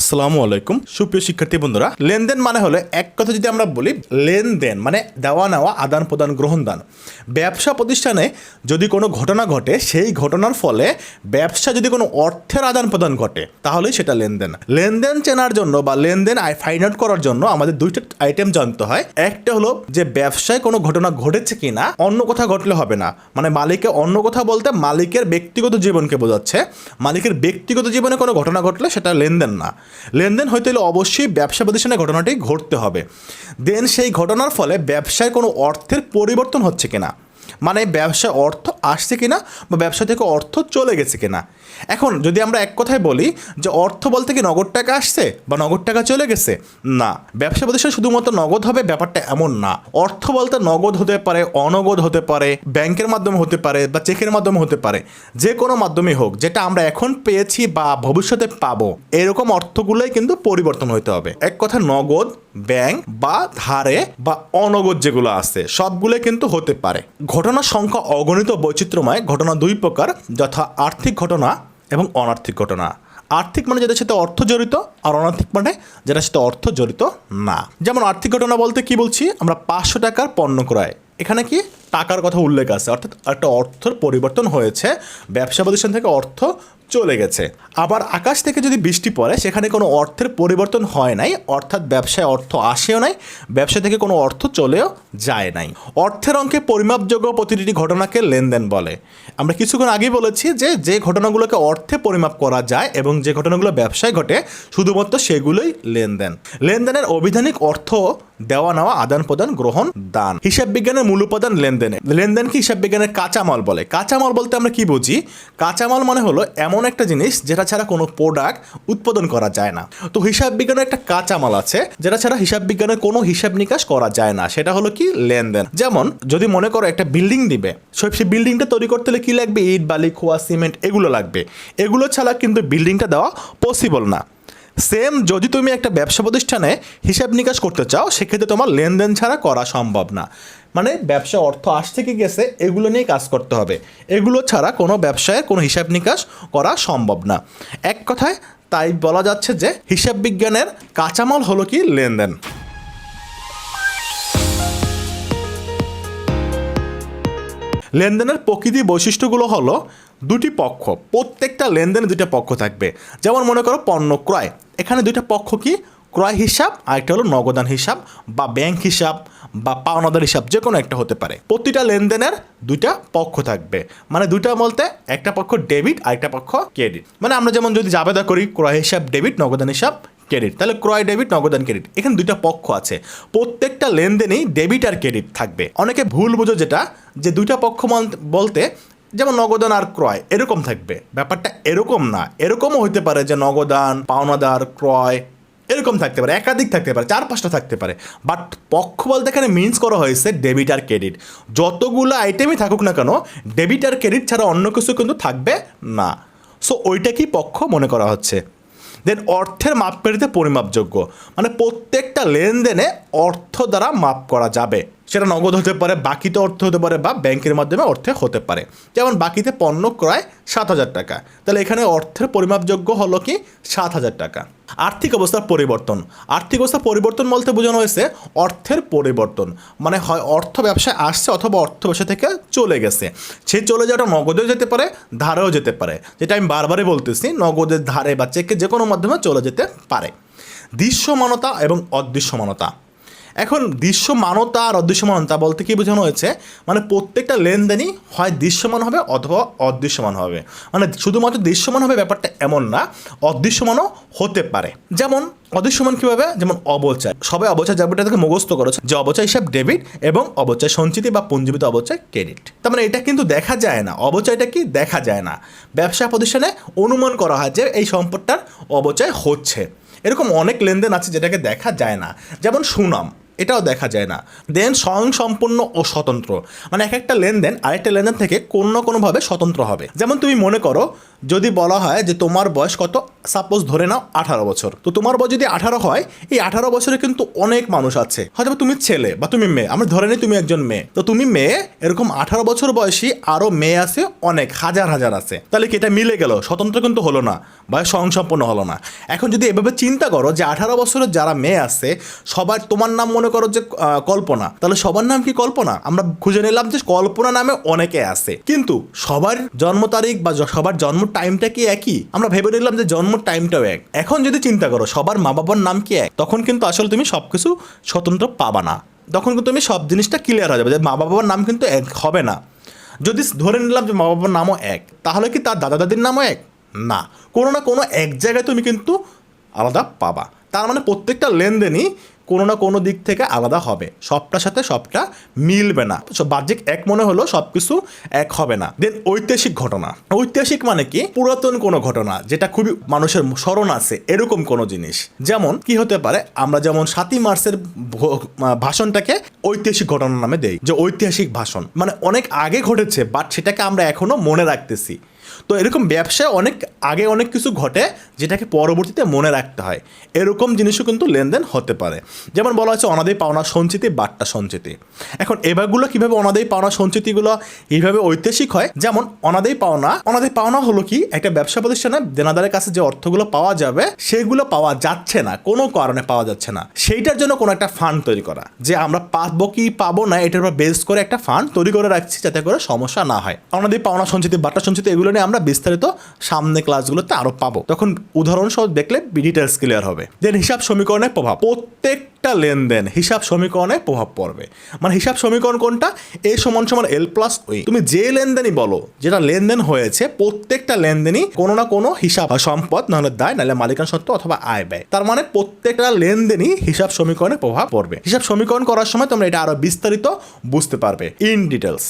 আসসালামু আলাইকুম। সুপ্রিয় শিক্ষার্থী বন্ধুরা, লেনদেন মানে হলো এক কথা যদি আমরা বলি, লেনদেন মানে দেওয়া নেওয়া, আদান প্রদান গ্রহণ দান ব্যবসা প্রতিষ্ঠানে যদি কোনো ঘটনা ঘটে, সেই ঘটনার ফলে ব্যবসা যদি কোনো অর্থের আদান প্রদান ঘটে, তাহলেই সেটা লেনদেন। লেনদেন চেনার জন্য বা লেনদেন ফাইন্ড আউট করার জন্য আমাদের দুইটা আইটেম জানতে হয়। একটা হলো যে ব্যবসায় কোনো ঘটনা ঘটেছে কি না অন্য কথা ঘটলে হবে না। মানে মালিকের অন্য কথা বলতে মালিকের ব্যক্তিগত জীবনকে বোঝাচ্ছে। মালিকের ব্যক্তিগত জীবনে কোনো ঘটনা ঘটলে সেটা লেনদেন না। লেনদেন হইতে হলে অবশ্যই ব্যবসা প্রতিষ্ঠানের ঘটনাটি ঘটতে হবে। দেন সেই ঘটনার ফলে ব্যবসায় কোনো অর্থের পরিবর্তন হচ্ছে কিনা? মানে ব্যবসায় অর্থ আসছে কিনা বা ব্যবসা থেকে অর্থ চলে গেছে কিনা? এখন যদি আমরা এক কথায় বলি যে অর্থ বলতে কি নগদ টাকা আসছে বা নগদ টাকা চলে গেছে? না। ব্যবসা প্রতিষ্ঠান শুধুমাত্র নগদ হবে ব্যাপারটা এমন না। অর্থ বলতে নগদ হতে পারে, অনগদ হতে পারে, ব্যাংকের মাধ্যমে হতে পারে বা চেকের মাধ্যমে হতে পারে। যে কোনো মাধ্যমে হোক, যেটা আমরা এখন পেয়েছি বা ভবিষ্যতে পাবো, এরকম অর্থগুলোই কিন্তু পরিবর্তন হতে হবে। এক কথা নগদ, ব্যাংক বা ধারে বা অনগদ যেগুলো আছে সবগুলো কিন্তু হতে পারে। ঘটনার সংখ্যা অগণিত বৈচিত্র্যময় ঘটনা দুই প্রকার, যথা আর্থিক ঘটনা এবং অনার্থিক ঘটনা। আর্থিক মানে যেটার সাথে অর্থ জড়িত আর অনার্থিক মানে যেটার সাথে অর্থ জড়িত না। যেমন আর্থিক ঘটনা বলতে কি বলছি? আমরা পাঁচশো টাকার পণ্য ক্রয়। এখানে কি? টাকার কথা উল্লেখ আছে। অর্থাৎ একটা অর্থের পরিবর্তন হয়েছে। ব্যবসা প্রতিষ্ঠান থেকে অর্থ চলে গেছে। আবার আকাশ থেকে যদি বৃষ্টি পড়ে, সেখানে কোনো অর্থের পরিবর্তন হয় নাই, অর্থাৎ ব্যবসায় অর্থ আসেও নাই, ব্যবসা থেকে কোনো অর্থ চলেও যায় নাই। অর্থের অঙ্কে পরিমাপযোগ্য প্রতিটি ঘটনাকে লেনদেন বলে। আমরা কিছুক্ষণ আগেই বলেছি যে যে ঘটনাগুলোকে অর্থে পরিমাপ করা যায় এবং যে ঘটনাগুলো ব্যবসায় ঘটে, শুধুমাত্র সেগুলোই লেনদেন। লেনদেনের অভিধানিক অর্থ দেওয়া, নেওয়া, আদান প্রদান, গ্রহণ, দান। হিসাব বিজ্ঞানের মূল উপাদান লেনদেনে। লেনদেনকে হিসাব বিজ্ঞানের কাঁচামাল বলে। কাঁচামাল বলতে আমরা কি বুঝি? কাঁচামাল মানে হলো এমন একটা জিনিস যেটা ছাড়া কোনো প্রোডাক্ট উৎপাদন করা যায় না। তো হিসাব বিজ্ঞানের একটা কাঁচামাল আছে, যেটা ছাড়া হিসাব বিজ্ঞানের কোনো হিসাব নিকাশ করা যায় না। সেটা হলো কি? লেনদেন। যেমন, যদি মনে করো একটা বিল্ডিং দিবে সেই বিল্ডিংটা তৈরি করতে হলে কী লাগবে? ইট, বালি, খোয়া, সিমেন্ট এগুলো লাগবে। এগুলো ছাড়া কিন্তু বিল্ডিংটা দেওয়া পসিবল না। সেম যদি তুমি একটা ব্যবসা প্রতিষ্ঠানে হিসাব নিকাশ করতে চাও, সেক্ষেত্রে তোমার লেনদেন ছাড়া করা সম্ভব না। মানে ব্যবসা অর্থ আস থেকে গেছে, এগুলো নিয়ে কাজ করতে হবে। এগুলো ছাড়া কোনো ব্যবসায়ের কোনো হিসাব নিকাশ করা সম্ভব না। এক কথায়, তাই বলা যাচ্ছে যে হিসাব বিজ্ঞানের কাঁচামাল হলো কি লেনদেন। লেনদেনের প্রকৃতি বৈশিষ্ট্যগুলো হলো দুটি পক্ষ, প্রত্যেকটা লেনদেনে দুইটা পক্ষ থাকবে। যেমন মনে করো পণ্য ক্রয়, এখানে দুইটা পক্ষ কি? ক্রয় হিসাব আর একটা হলো নগদান হিসাব বা ব্যাংক হিসাব বা পাওনাদার হিসাব যে কোনো একটা হতে পারে। প্রতিটা লেনদেনের দুইটা পক্ষ থাকবে। মানে দুইটা বলতে একটা পক্ষ ডেবিট আর একটা পক্ষ ক্রেডিট। মানে আমরা যেমন যদি জাবেদা করি, ক্রয় হিসাব, ডেবিট, নগদান হিসাব ক্রেডিট। তাহলে ক্রয় ডেবিট নগদান ক্রেডিট। এখানে দুইটা পক্ষ আছে। প্রত্যেকটা লেনদেনেই ডেবিট আর ক্রেডিট থাকবে। অনেকে ভুল বুঝো যেটা, যে দুইটা পক্ষ বল- বলতে যেমন নগদান আর ক্রয়, এরকম থাকবে। ব্যাপারটা এরকম না। এরকমও হতে পারে যে নগদান পাওনাদার, ক্রয়, এরকম থাকতে পারে। একাধিক থাকতে পারে চার পাঁচটা থাকতে পারে। বাট পক্ষ বলতে এখানে মিন্স করা হয়েছে ডেবিট আর ক্রেডিট। যতগুলো আইটেমই থাকুক না কেন, ডেবিট আর ক্রেডিট ছাড়া অন্য কিছু কিন্তু থাকবে না। সো ওইটাকেই পক্ষ মনে করা হচ্ছে? দেন অর্থের মাপকাঠিতে পরিমাপযোগ্য। মানে প্রত্যেকটা লেনদেনে অর্থ দ্বারা মাপ করা যাবে। সেটা নগদ হতে পারে, বাকিতে অর্থ হতে পারে বা ব্যাংকের মাধ্যমে অর্থে হতে পারে। যেমন বাকিতে পণ্য ক্রয় সাত হাজার টাকা। তাহলে এখানে অর্থের পরিমাপযোগ্য হলো কি? সাত হাজার টাকা। আর্থিক অবস্থার পরিবর্তন। আর্থিক অবস্থার পরিবর্তন বলতে বোঝানো হয়েছে অর্থের পরিবর্তন। মানে হয় অর্থ ব্যবসায় আসছে অথবা অর্থ ব্যবসা থেকে চলে গেছে। সে চলে যাওয়াটা নগদেও যেতে পারে, ধারেও যেতে পারে। যেটা আমি বারবারই বলতেছি, নগদের ধারে বা চেকে যে কোনো মাধ্যমে চলে যেতে পারে। দৃশ্যমানতা এবং অদৃশ্যমানতা। এখন দৃশ্যমানতা আর অদৃশ্যমানতা বলতে কি বোঝানো হয়েছে? মানে প্রত্যেকটা লেনদেনই হয় দৃশ্যমান হবে অথবা অদৃশ্যমান হবে। মানে শুধুমাত্র দৃশ্যমান হবে ব্যাপারটা এমন না, অদৃশ্যমানও হতে পারে। যেমন অদৃশ্যমান কীভাবে? যেমন অবচয়। সবাই অবচয় যাবে থেকে মুখস্থ করেছে যে অবচয় হিসাব ডেবিট এবং অবচয় সঞ্চিতি বা পুঞ্জীবিত অবচয় ক্রেডিট। তার মানে এটা কিন্তু দেখা যায় না। অবচয়টা কি? দেখা যায় না। ব্যবসা প্রতিষ্ঠানে অনুমান করা হয় যে এই সম্পদটার অবচয় হচ্ছে। এরকম অনেক লেনদেন আছে যেটাকে দেখা যায় না। যেমন সুনাম। এটাও দেখা যায় না। দেন স্বয়ং সম্পূর্ণ ও স্বতন্ত্র। মানে এক একটা লেনদেন আরেকটা লেনদেন থেকে কোনো না কোনোভাবে স্বতন্ত্র হবে। যেমন তুমি মনে করো, যদি বলা হয় যে তোমার বয়স কত? সাপোজ ধরে নাও আঠারো বছর। তো তোমার বয়স যদি আঠারো হয়, এই আঠারো বছরে কিন্তু অনেক মানুষ আছে। হয়তো তুমি ছেলে বা তুমি মেয়ে। আমরা ধরে নিই তুমি একজন মেয়ে। তো তুমি মেয়ে, এরকম আঠারো বছর বয়সী আরও মেয়ে আছে, অনেক, হাজার হাজার আছে। তাহলে কি এটা মিলে গেল? স্বতন্ত্র কিন্তু হলো না বা স্বয়ংসম্পন্ন হলো না। এখন যদি এভাবে চিন্তা করো যে আঠারো বছরের যারা মেয়ে আছে, সবার তোমার নাম মনে করো যে কল্পনা। তাহলে সবার নাম কি কল্পনা? আমরা খুঁজে নিলাম যে কল্পনা নামে অনেকে আছে। কিন্তু সবার জন্ম তারিখ বা সবার জন্ম টাইমটা কি একই? আমরা ভেবে নিলাম যে জন্ম টাইমটাও এক। এখন যদি চিন্তা করো, সবার মা বাবার নাম কি এক? তখন কিন্তু আসলে তুমি সবকিছু স্বতন্ত্র পাবা না। তখন কিন্তু তুমি সব জিনিসটা ক্লিয়ার হয়ে যাবে যে মা বাবার নাম কিন্তু এক হবে না। যদি ধরে নিলাম যে মা বাবার নামও এক, তাহলে কি তার দাদা দাদির নামও এক? না। কোনো না কোনো এক জায়গায় তুমি কিন্তু আলাদা পাবা। তার মানে প্রত্যেকটা লেনদেনই কোনো না কোনো দিক থেকে আলাদা হবে। সবটার সাথে সবটা মিলবে না। বাহ্যিক এক মনে হলো সব কিছু এক হবে না। দেন ঐতিহাসিক ঘটনা। ঐতিহাসিক মানে কি? পুরাতন কোনো ঘটনা, যেটা খুবই মানুষের স্মরণ আছে, এরকম কোনো জিনিস। যেমন কি হতে পারে? আমরা যেমন সাতই মার্চের ভাষণটাকে ঐতিহাসিক ঘটনা নামে দেই, যে ঐতিহাসিক ভাষণ। মানে অনেক আগে ঘটেছে বাট সেটাকে আমরা এখনও মনে রাখতেছি। তো এরকম ব্যবসায় অনেক, আগে অনেক কিছু ঘটে যেটাকে পরবর্তীতে মনে রাখতে হয়। এরকম জিনিসও কিন্তু লেনদেন হতে পারে। যেমন বলা হচ্ছে অনাদায়ী পাওনা সঞ্চিতি, বাট্টা সঞ্চিতি। এখন এবারগুলো কীভাবে অনাদায়ী পাওনা সঞ্চিতিগুলো এইভাবে ঐতিহাসিক হয়? যেমন অনাদায়ী পাওনা অনাদায়ী পাওনা হলো কি? একটা ব্যবসা প্রতিষ্ঠানে দেনাদারের কাছে যে অর্থগুলো পাওয়া যাবে, সেগুলো পাওয়া যাচ্ছে না, কোনো কারণে পাওয়া যাচ্ছে না। সেইটার জন্য কোনো একটা ফান্ড তৈরি করা। যে আমরা পাবো কি পাবো না, এটার উপর বেস করে একটা ফান্ড তৈরি করে রাখছি যাতে করে সমস্যা না হয়। অনাদায়ী পাওনা সঞ্চিতি, বাট্টা সঞ্চিতি, এগুলো নিয়ে আমরা বিস্তারিত সামনে ক্লাসগুলোতে আরও পাবো। তখন উদাহরণ সহ দেখলে ডিটেলস ক্লিয়ার হবে। দেন হিসাব সমীকরণের প্রভাব। প্রত্যেকটা লেনদেন হিসাব সমীকরণে প্রভাব পড়বে। মানে হিসাব সমীকরণ কোনটা? এ সমান সমান এল প্লাস ওই তুমি যে লেনদেনই বলো, যেটা লেনদেন হয়েছে, প্রত্যেকটা লেনদেনই কোনো না কোনো হিসাব সম্পদ, নাহলে দায়, নাহলে মালিকানা সত্ত্ব অথবা আয়, ব্যয়। তার মানে প্রত্যেকটা লেনদেনই হিসাব সমীকরণে প্রভাব পড়বে। হিসাব সমীকরণ করার সময় তোমরা এটা আরও বিস্তারিত বুঝতে পারবে। In details